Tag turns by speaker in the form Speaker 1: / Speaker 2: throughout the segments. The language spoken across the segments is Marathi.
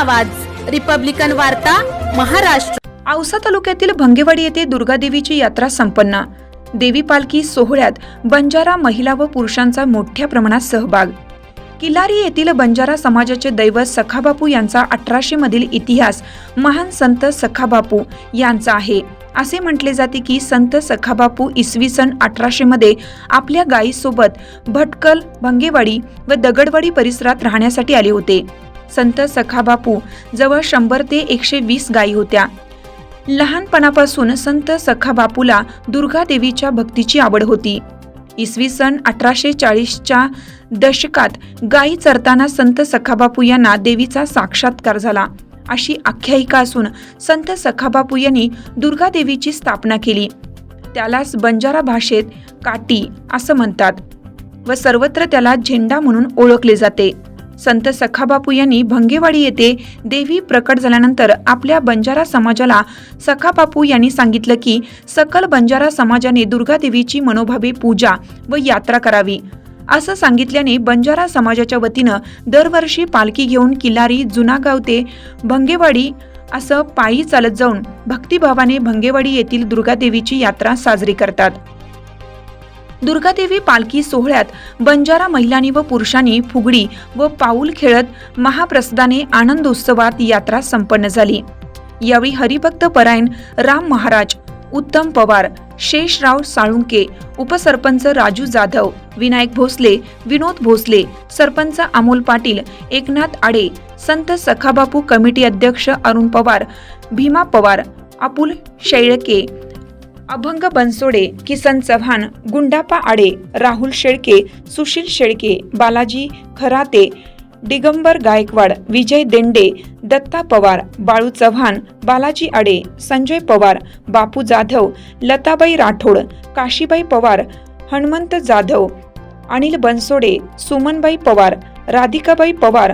Speaker 1: आवाज. रिपब्लिकन वार्ता महाराष्ट्र.
Speaker 2: औसा तालुक्यातील भंगेवाडी येथे दुर्गादेवीची यात्रा संपन्न. देवी पालखी सोहळ्यात बंजारा महिला व पुरुषांचा मोठ्या प्रमाणात सहभाग. किल्लारी येथील बंजारा समाजाचे दैवत सखाबापू यांचा अठराशे मधील इतिहास महान संत सखाबापू यांचा आहे. असे म्हटले जाते की संत सखाबापू इसवी सन अठराशे मध्ये आपल्या गायीसोबत भटकल भंगेवाडी व दगडवाडी परिसरात राहण्यासाठी आले होते. संत सखाबापू जवळ शंभर ते एकशे वीस गायी होत्या. लहानपणापासून संत सखाबापूला दुर्गा देवीच्या भक्तीची आवड होती. इसवी सन अठराशे चाळीसच्या दशकात गायी चरताना संत सखाबापू यांना देवीचा साक्षात्कार झाला. अशी आख्यायिका असून संत सखाबापू यांनी दुर्गा देवीची स्थापना केली. त्यालाच बंजारा भाषेत काटी असं म्हणतात व सर्वत्र त्याला झेंडा म्हणून ओळखले जाते. संत सखाबापू यांनी भंगेवाडी येथे देवी प्रकट झाल्यानंतर आपल्या बंजारा समाजाला सखाबापू यांनी सांगितलं की सकल बंजारा समाजाने दुर्गादेवीची मनोभावे पूजा व यात्रा करावी. असं सांगितल्याने बंजारा समाजाच्या वतीनं दरवर्षी पालखी घेऊन किल्लारी जुनागाव ते भंगेवाडी असं पायी चालत जाऊन भक्तिभावाने भंगेवाडी येथील दुर्गादेवीची यात्रा साजरी करतात. दुर्गादेवी पालखी सोहळ्यात बंजारा महिलांनी व पुरुषांनी फुगडी व पाऊल खेळत महाप्रसादाने आनंदोत्सवात यात्रा संपन्न झाली. यावेळी हरिभक्त परायण राम महाराज उत्तम पवार शेषराव साळुंके उपसरपंच राजू जाधव विनायक भोसले विनोद भोसले सरपंच अमोल पाटील एकनाथ आडे संत सखाबापू कमिटी अध्यक्ष अरुण पवार भीमा पवार अपुल शेळके अभंग बनसोडे किसन चव्हाण गुंडापा आडे राहुल शेळके सुशील शेळके बालाजी खराते दिगंबर गायकवाड विजय देंडे दत्ता पवार बाळू चव्हाण बालाजी आडे संजय पवार बापू जाधव लताबाई राठोड काशीबाई पवार हनुमंत जाधव अनिल बनसोडे सुमनबाई पवार राधिकाबाई पवार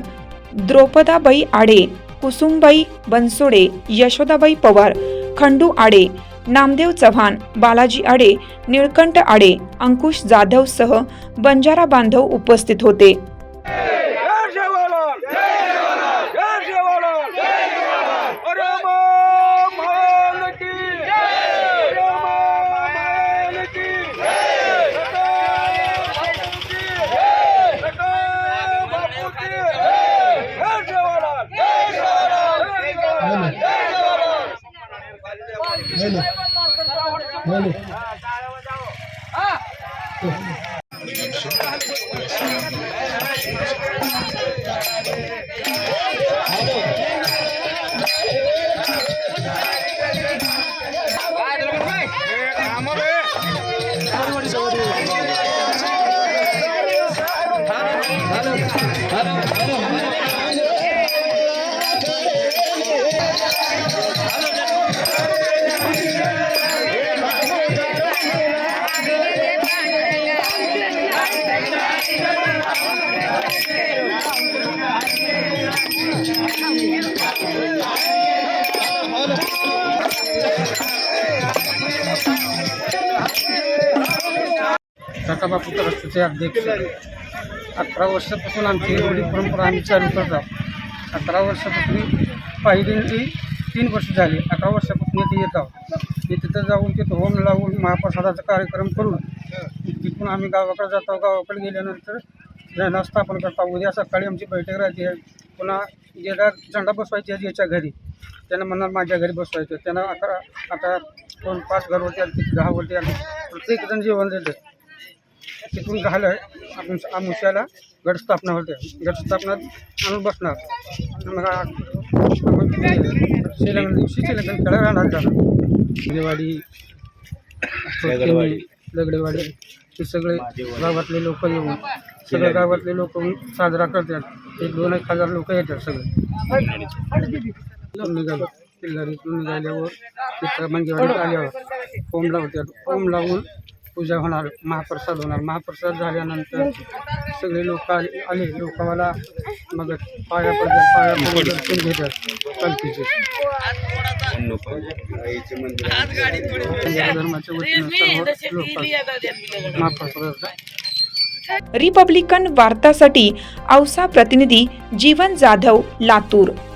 Speaker 2: द्रौपदाबाई आडे कुसुमबाई बनसोडे यशोदाबाई पवार खंडू आडे नामदेव चव्हाण बालाजी आडे निळकंठ आडे अंकुश जाधव सह बंजारा बांधव उपस्थित होते.
Speaker 3: બોલો Hello, hello, hello.
Speaker 4: सकाबापू असते अध्यक्ष. अकरा वर्षापासून आमची एवढी परंपरा आम्ही चालू करत आहोत अकरा वर्षापासून पाहिली ती तीन वर्ष झाली. अकरा वर्षापासून इथे येत आहोत. मी तिथं जाऊन तिथं होम लावून महाप्रसादाचा कार्यक्रम करून तिथून आम्ही गावाकडे जातो गावाकडे गेल्यानंतर झेंडा स्थापन करतो उद्या सकाळी आमची बैठक राहते. पुन्हा ज्याला झेंडा बसवायची आहे याच्या घरी. त्यांना म्हणणार माझ्या घरी बसवायचं. त्यांना अकरा आता दोन पाच घरवरती आले दहावरती आले. प्रत्येकजण जेवण देतं तिथून झालं आपण आमुष्याला गडस्थापना होते. गडस्थापनात आणून बसणार. मग श्रीलंका दिवशी श्रीलंका खेळा राहणार झाला दिवाळी दगडेवाडी. हे सगळे गावातले लोक येऊन सगळे गावातले लोक साजरा करतात. एक दोन एक हजार लोक येतात सगळे. निघालो. किल्लारीतून निघाल्यावर तिथं मंदिरात आल्यावर होम लावतात. होम लावून पूजा होणार महाप्रसाद होणार. महाप्रसाद झाल्यानंतर सगळे लोक आले आले. लोकांना मग पाया पडतात पाया पडून घेतात पालखीचे. धर्माच्या वतीनं सर्व लोक. महाप्रसादाचा
Speaker 2: रिपब्लिकन वार्तासाठी औसा प्रतिनिधी जीवन जाधव लातूर.